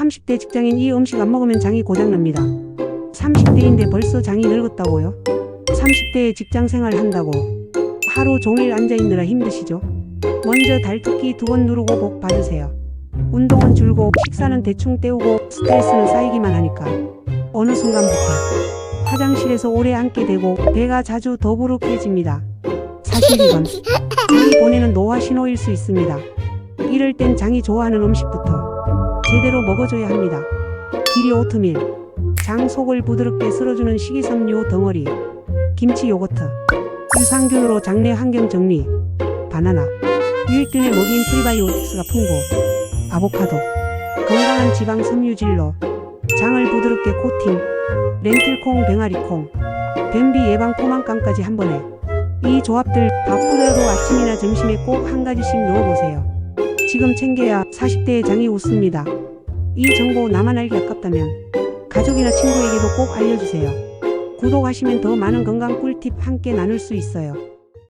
30대 직장인 이 음식 안 먹으면 장이 고장납니다. 30대인데 벌써 장이 늙었다고요? 30대에 직장 생활 한다고 하루 종일 앉아있느라 힘드시죠? 먼저 달토끼 두번 누르고 복 받으세요. 운동은 줄고 식사는 대충 때우고 스트레스는 쌓이기만 하니까 어느 순간부터 화장실에서 오래 앉게 되고 배가 자주 더부룩해집니다. 사실 이건 장이 보내는 노화 신호일 수 있습니다. 이럴 땐 장이 좋아하는 음식부터 제대로 먹어줘야 합니다. 기리 오트밀, 장 속을 부드럽게 쓸어주는 식이섬유 덩어리, 김치 요거트, 유산균으로 장내 환경 정리, 바나나, 유익균의 먹이인 프리바이오틱스가 풍부, 아보카도, 건강한 지방 섬유 질로. 장을 부드럽게 코팅, 렌틸콩, 병아리콩, 변비 예방 포만감까지 한 번에. 이 조합들 바쁘더라도 아침이나 점심에 꼭 한 가지씩 넣어보세요. 지금 챙겨야 40대의 장이 웃습니다. 이 정보 나만 알기 아깝다면 가족이나 친구에게도 꼭 알려주세요. 구독하시면 더 많은 건강 꿀팁 함께 나눌 수 있어요.